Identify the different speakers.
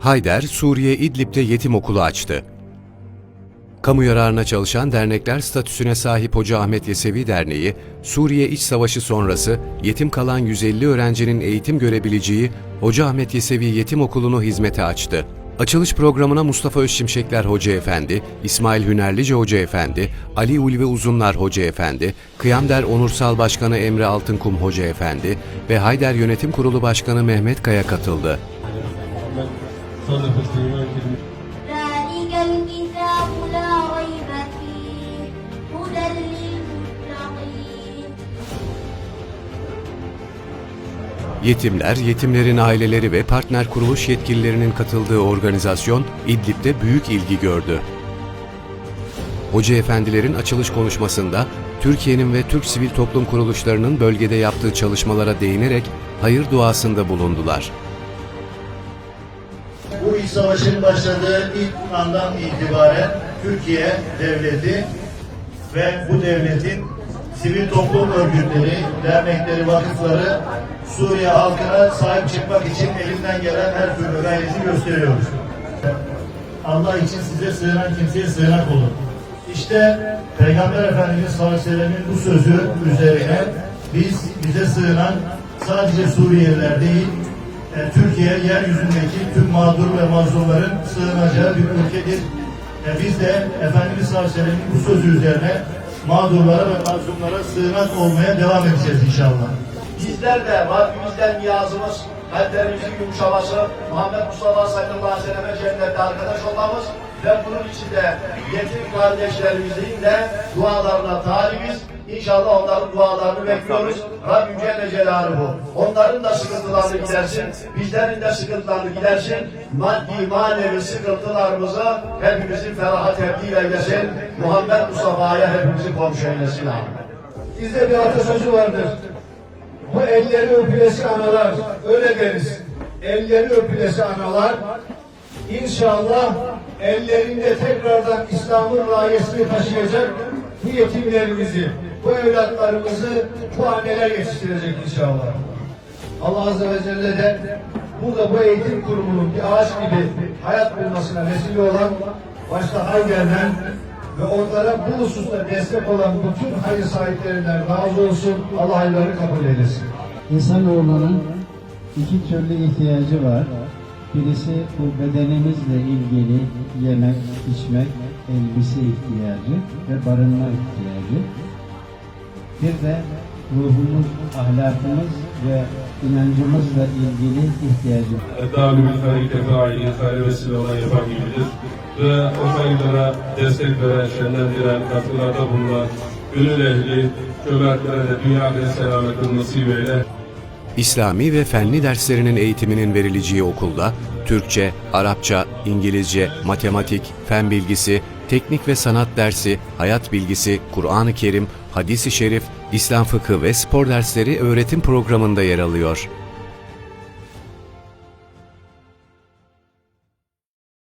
Speaker 1: Hayder, Suriye İdlib'de yetim okulu açtı. Kamu yararına çalışan dernekler statüsüne sahip Hoca Ahmet Yesevi Derneği, Suriye İç Savaşı sonrası yetim kalan 150 öğrencinin eğitim görebileceği Hoca Ahmet Yesevi Yetim Okulu'nu hizmete açtı. Açılış programına Mustafa Özşimşekler Hoca Efendi, İsmail Hünerlice Hoca Efendi, Ali Ulvi Uzunlar Hoca Efendi, Kıyamder Onursal Başkanı Emre Altınkum Hoca Efendi ve Hayder Yönetim Kurulu Başkanı Mehmet Kaya katıldı.
Speaker 2: صدق الإمام الكريم
Speaker 3: ذلك الكتاب لا ريب فيه هدى للمتقين
Speaker 1: Yetimler, yetimlerin aileleri ve partner kuruluş yetkililerinin katıldığı organizasyon İdlib'de büyük ilgi gördü. Hoca efendilerin açılış konuşmasında Türkiye'nin ve Türk sivil toplum kuruluşlarının bölgede yaptığı çalışmalara değinerek hayır duasında bulundular.
Speaker 4: Bu iç savaşın başladığı ilk andan itibaren Türkiye devleti ve bu devletin sivil toplum örgütleri, dernekleri, vakıfları Suriye halkına sahip çıkmak için elinden gelen her türlü gayreti gösteriyoruz. Allah için size sığınan kimseye sığınak olun. İşte Peygamber Efendimiz sallallahu aleyhi ve sellemin bu sözü üzerine biz bize sığınan sadece Suriyeliler değil, e, Türkiye yeryüzündeki tüm mağdur ve mazlumların sığınacağı bir ülkedir. E, biz de Efendimiz sallallahu aleyhi ve sellemin bu sözü üzerine mağdurlara ve mazlumlara sığınak olmaya devam edeceğiz inşallah.
Speaker 5: Bizler de Rabbimizden niyazımız, kalplerimizin yumuşaması, Muhammed Mustafa sallallahu aleyhi ve selleme cennette arkadaş olmamız ve bunun içinde yetim kardeşlerimizin de dualarına talibiz. İnşallah onların dualarını bekliyoruz. Rabbim Celle Celaluhu onların da sıkıntılarını gidersin, bizlerin de sıkıntılarını gidersin. Maddi manevi sıkıntılarımızı hepimizin feraha tebdil eylesin. Muhammed Mustafa'ya hepimizi komşu eylesin.
Speaker 6: Bizde bir atasözü vardır. Bu elleri öpülesi analar, öyle deriz. Elleri öpülesi analar, İnşallah ellerinde tekrardan İslam'ın rayesini taşıyacak bu yetimlerimizi, bu evlatlarımızı bu anneler yetiştirecek inşallah. Allah Azze ve Celle de burada bu eğitim kurumunun bir ağaç gibi hayat bulmasına vesile olan başta Hayger'den ve onlara bu hususta destek olan bütün hayır sahiplerinden razı olsun. Allah hayırları kabul eylesin.
Speaker 7: İnsanoğlunun iki türlü ihtiyacı var. Birisi bu bedenimizle ilgili yemek, içmek, elbise ihtiyacı ve barınma ihtiyacı. Bir de ruhumuz, ahlakımız ve inancımızla ilgili ihtiyacı.
Speaker 2: Dalim hayır kefaili, hayır vesile olan yapan. Ve o hayırlara destek veren, şenlendiren, katkılarda bulunan gönül ehli, cömertlere de dünya ve selametin nasip eyle.
Speaker 1: İslami ve fenli derslerinin eğitiminin verileceği okulda Türkçe, Arapça, İngilizce, matematik, fen bilgisi, teknik ve sanat dersi, hayat bilgisi, Kur'an-ı Kerim, hadis-i şerif, İslam fıkı ve spor dersleri öğretim programında yer alıyor.